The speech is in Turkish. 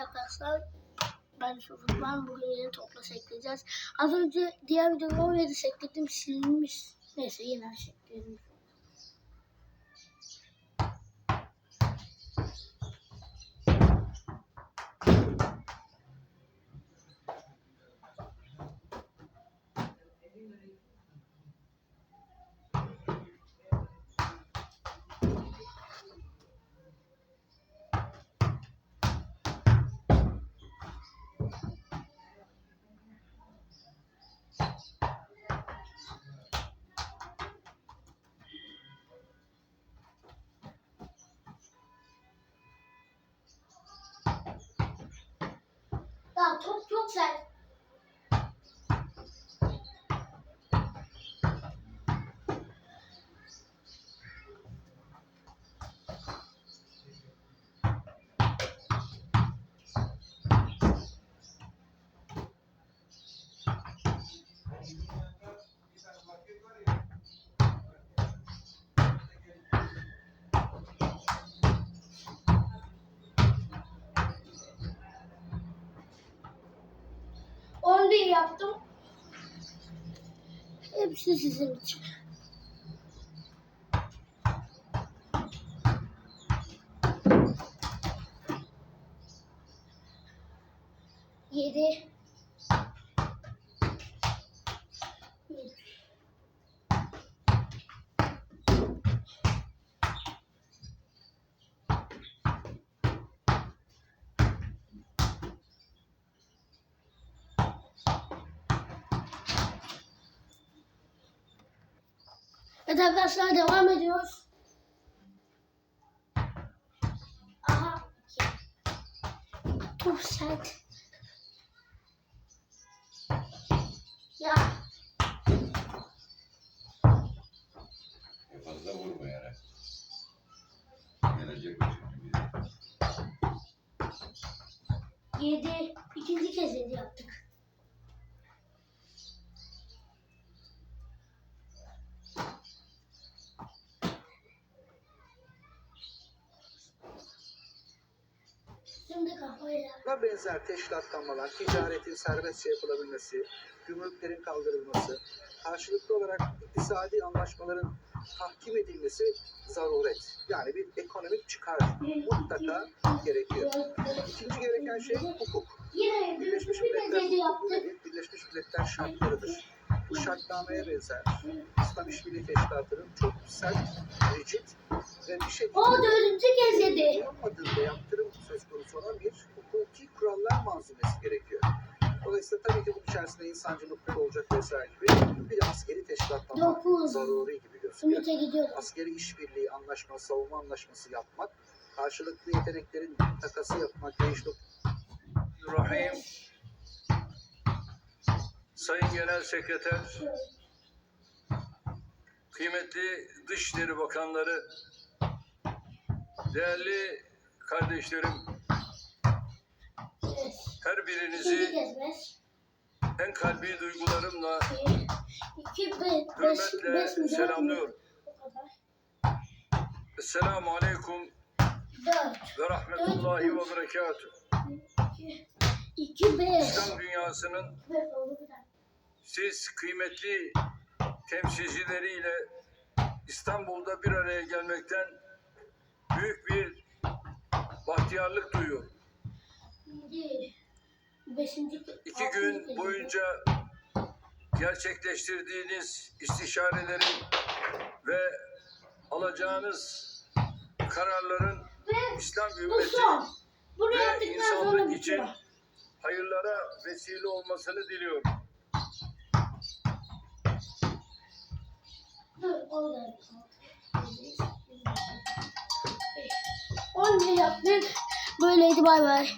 arkadaşlar. Ben Yusuf Uzman. Bugün yeni toplas ekleyeceğiz. Az önce diğer videoda 17 ekledim silinmiş. Neyse yine ekleyelim. Ya top çok sert. On bir yaptım. Hepsi sizin için. Yedi. Evet arkadaşlar devam ediyoruz. Aha. Top sert. Ya Fazla vurma yere. Gelecek çünkü bize. yedi. ikinci kez yedi yaptık. Buna benzer teşkilatlanmalar, ticaretin serbestçe yapılabilmesi, gümrüklerin kaldırılması, karşılıklı olarak iktisadi anlaşmaların tahkim edilmesi zaruret. Yani bir ekonomik çıkar mutlaka gerekiyor. İkinci gereken şey hukuk. Birleşmiş Milletler? Birleşmiş Milletler şartlarıdır. Bu şartnameye benzer. İslam İşbirliği Teşkilatı'nın çok sert, rigid ve bir şekilde O dördüncü kez yedi. yapmadığında yaptırım söz konusu olan bir hukuki kurallar malzemesi gerekiyor. Dolayısıyla tabii ki bunun içerisinde insancı mutluluk olacak vesaire gibi bir askeri teşkilatlanma zaruri gibi gözüküyor. Askeri işbirliği anlaşması, savunma anlaşması yapmak, karşılıklı yeteneklerin takası yapmak, değiş Rahim, Sayın Genel Sekreter, kıymetli Dışişleri Bakanları, değerli kardeşlerim. Her birinizi en kalbi duygularımla, hürmetle selamlıyorum. Esselamu Aleyküm ve Rahmetullahi ve Berekatuhu. İslam dünyasının siz kıymetli temsilcileriyle İstanbul'da bir araya gelmekten büyük bir bahtiyarlık duyuyorum. Beşinci. İki gün boyunca gerçekleştirdiğiniz istişarelerin ve alacağınız kararların Ve İslam ümmeti. Bunu ve insanlık için hayırlara vesile olmasını diliyorum. Yaptık? Böyleydi bay bay.